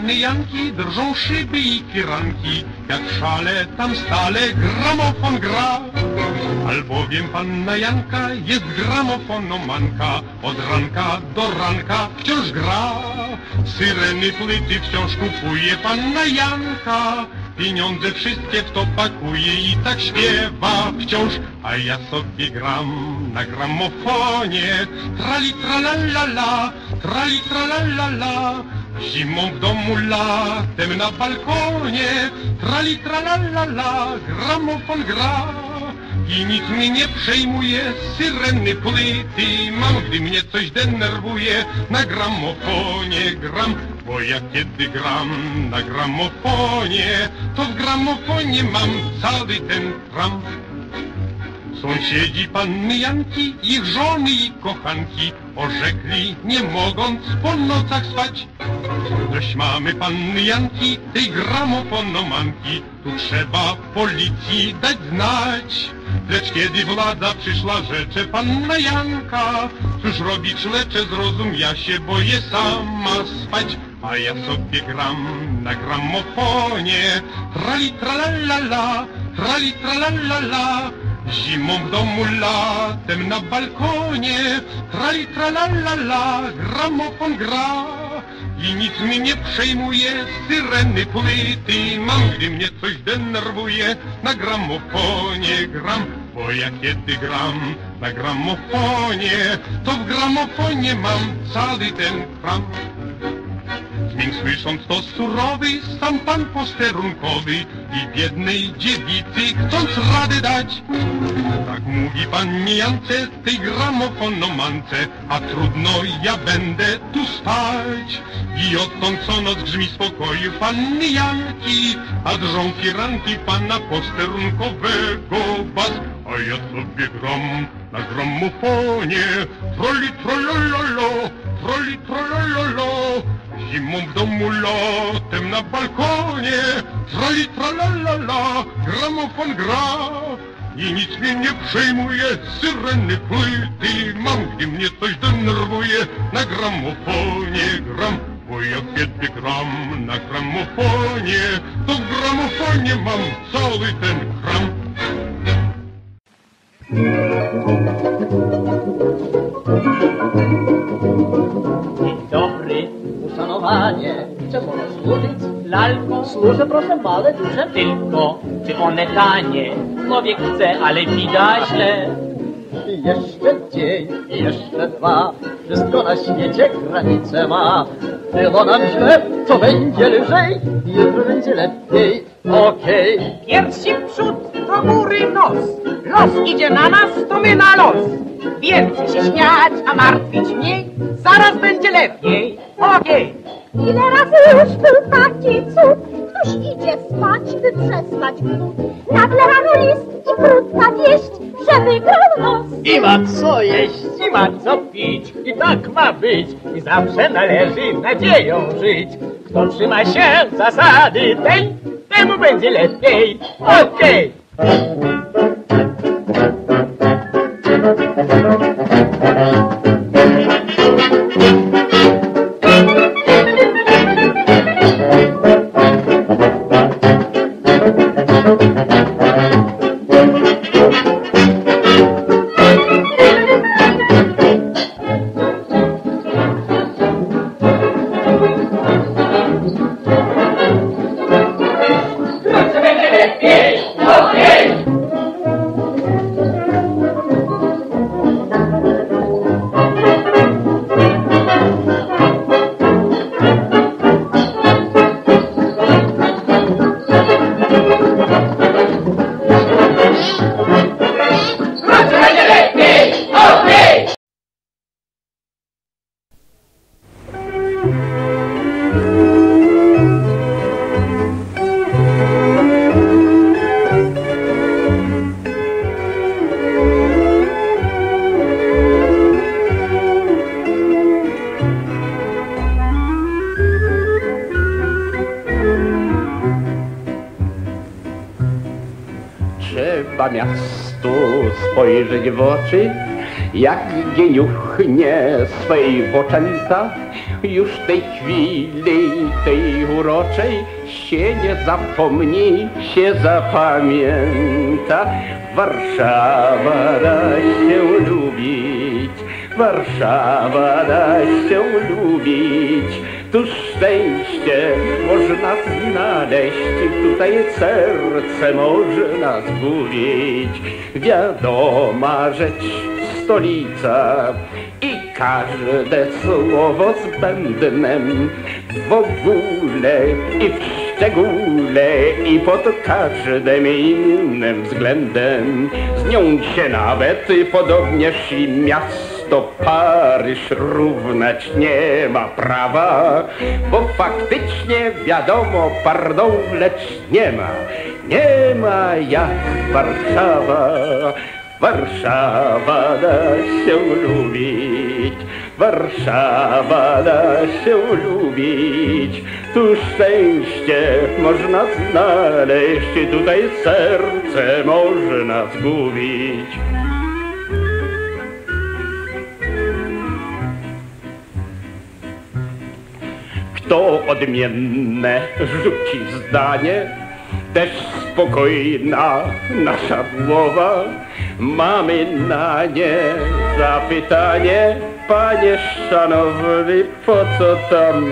panny Janki, drżą szyby i firanki, jak szale tam stale gramofon gra. Albowiem panna Janka jest gramofonomanka, od ranka do ranka wciąż gra. Syreny płyty wciąż kupuje panna Janka, pieniądze wszystkie w to pakuje i tak śpiewa wciąż, a ja sobie gram na gramofonie. Trali tralalala, trali tralalala, zimą w domu latem na balkonie. Trali tralalala, gramofon gra. I nic mnie nie przejmuje, syreny płyty mam, gdy mnie coś denerwuje, na gramofonie gram, bo ja kiedy gram na gramofonie, to w gramofonie mam cały ten kram. Sąsiedzi panny Janki, ich żony i kochanki orzekli, nie mogąc po nocach spać. Dość mamy panny Janki, tej gramofonomanki, tu trzeba policji dać znać. Lecz kiedy władza przyszła rzecze panna Janka, cóż robić lecz zrozum, ja się boję sama spać. A ja sobie gram na gramofonie, trali tralalala, trali. Zimą w domu, latem na balkonie, trali tralalala, gramofon gra. I nic mnie nie przejmuje, syreny płyty mam, gdy mnie coś denerwuje, na gramofonie gram, bo ja kiedy gram na gramofonie, to w gramofonie mam cały ten kram. Dźwięk słysząc to surowy, sam pan posterunkowy i biednej dziewicy chcąc rady dać. Tak mówi pan Jance, tej gramofonomance, a trudno ja będę tu spać. I odtąd co noc grzmi spokoju panny Janki, a drżą firanki pana posterunkowego bas. A ja sobie gram na gramofonie, troli trolololo, troli trolololo. Zimą w domu, latem na balkonie, trali tralalala, gramofon gra. I nic mnie nie przejmuje, syreny płyty mam, gdy mnie coś denerwuje, na gramofonie gram. Bo ja kiedy gram na gramofonie, to w gramofonie mam cały ten kram. Dzień dobry, uszanowanie. Czemu służyć? Lalką służę, proszę male, duże tylko. Czy one tanie? Człowiek chce, ale widać źle. Jeszcze dzień, i jeszcze dwa, wszystko na świecie granice ma. Było nam źle, co będzie lżej, jutro będzie lepiej, okej. Piersi w przód, do góry nos. Los idzie na nas, to my na los. Więcej się śmiać, a martwić mniej. Zaraz będzie lepiej. Okej. Ile razy już był taki cud, ktoś idzie spać, by przespać głód. I co jeść, i ma co pić, i tak ma być. I zawsze należy nadzieją żyć. Kto trzyma się zasady tej, temu będzie lepiej. Okej. Trzeba miastu spojrzeć w oczy, jak geniuchnie swej w oczęta, już tej chwili, tej uroczej się nie zapomni, się zapamięta. Warszawa da się lubić, Warszawa da się lubić. Tu szczęście można znaleźć, tutaj serce można zgubić. Wiadoma rzecz, stolica i każde słowo zbędnem w ogóle i w szczególe i pod każdym innym względem. Z nią się nawet podobnież i miasto Paryż równać nie ma prawa, bo faktycznie wiadomo, pardon, lecz nie ma, nie ma jak Warszawa. Warszawa da się lubić, Warszawa da się lubić. Tu szczęście można znaleźć, tutaj serce można zgubić. Kto odmienne rzuci zdanie, też spokojna nasza głowa. Mamy na nie zapytanie, panie szanowny, po co tam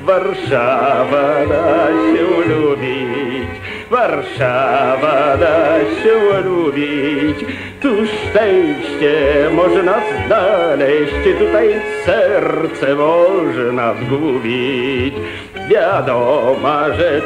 Warszawa da się lubić, Warszawa da się lubić. Tu szczęście można znaleźć, tutaj serce można zgubić. Wiadoma rzecz,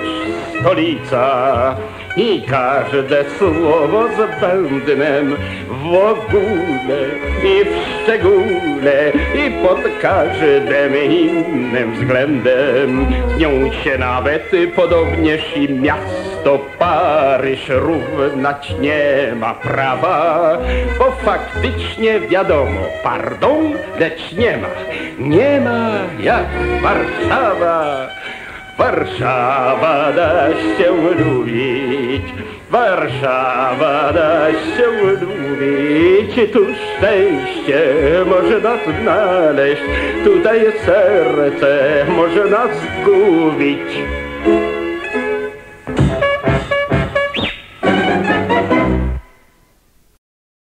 stolica i każde słowo zbędnem w ogóle i w szczególe i pod każdym innym względem. Z nią się nawet podobnież i miasto Paryż równać nie ma prawa, bo faktycznie wiadomo, pardon, lecz nie ma, nie ma jak Warszawa. Warszawa da się lubić, Warszawa da się lubić, tu szczęście można znaleźć, tutaj serce można zgubić.